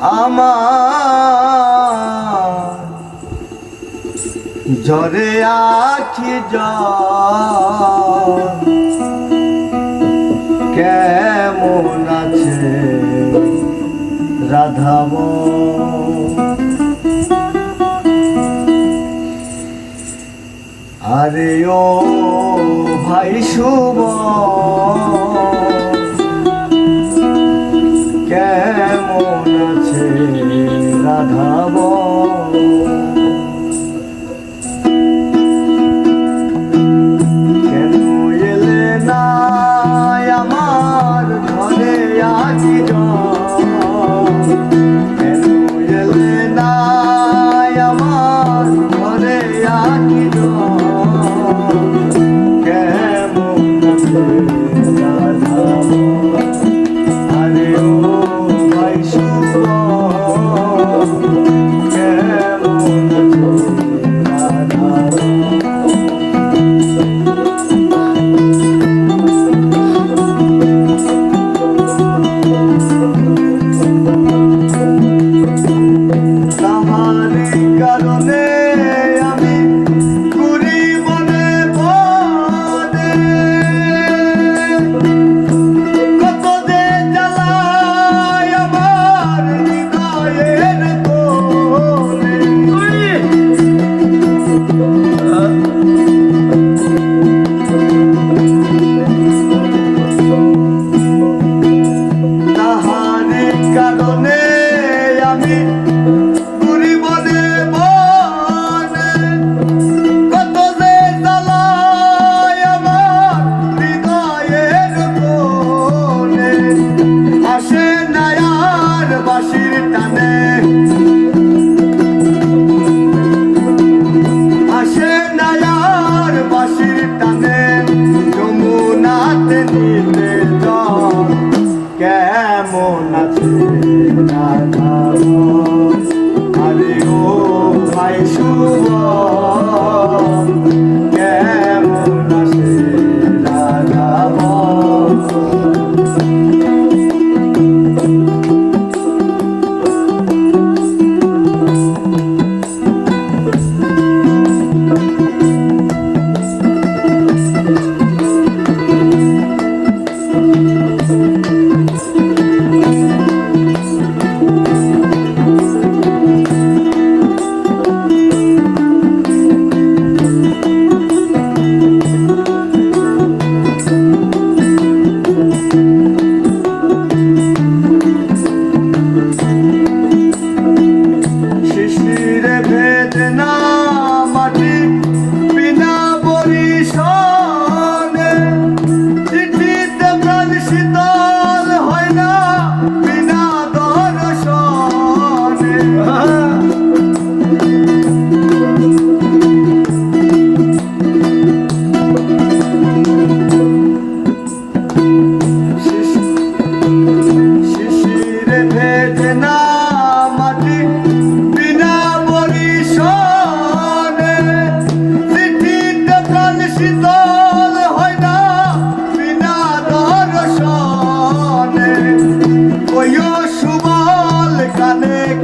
আমার ঝরে আছি কেমন আছে রাধাম আরে ও ভাই শুভ Amém. Amado.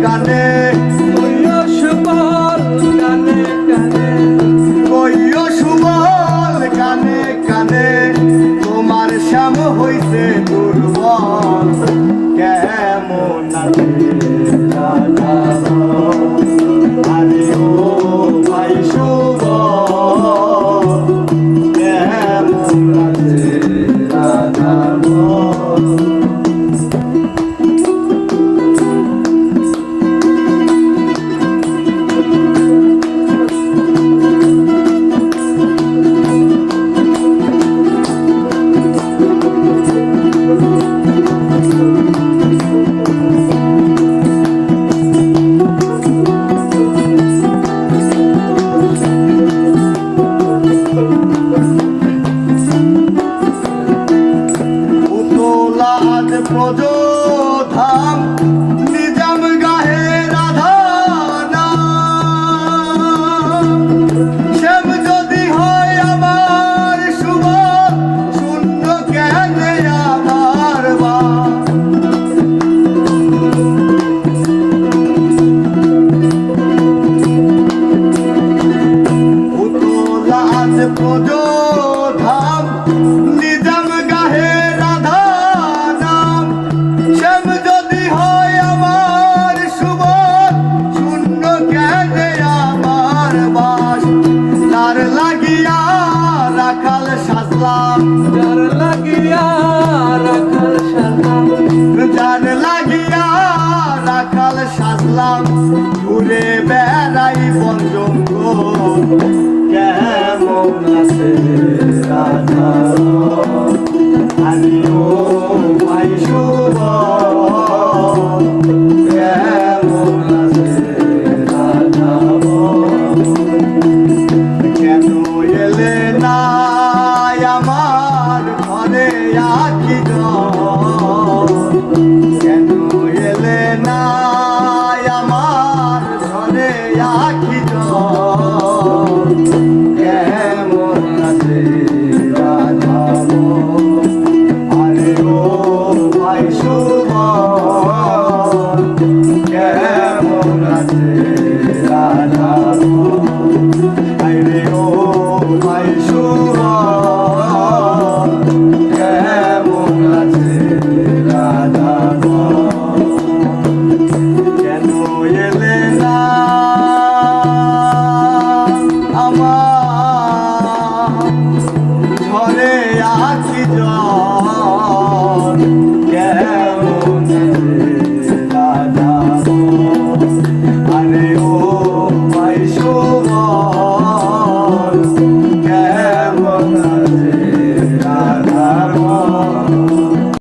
gane শ্যাম যদি হয় আমার সুবল শূন্য কেটে আমার বাস? তার লাগিয়া রাখাল সাজলাম তার লাগিয়া রাখাল সাজলাম তার লাগিয়া রাখাল সাজলাম, ঘুরে বেড়াই বন জঙ্গল কেমন আছে? Ah.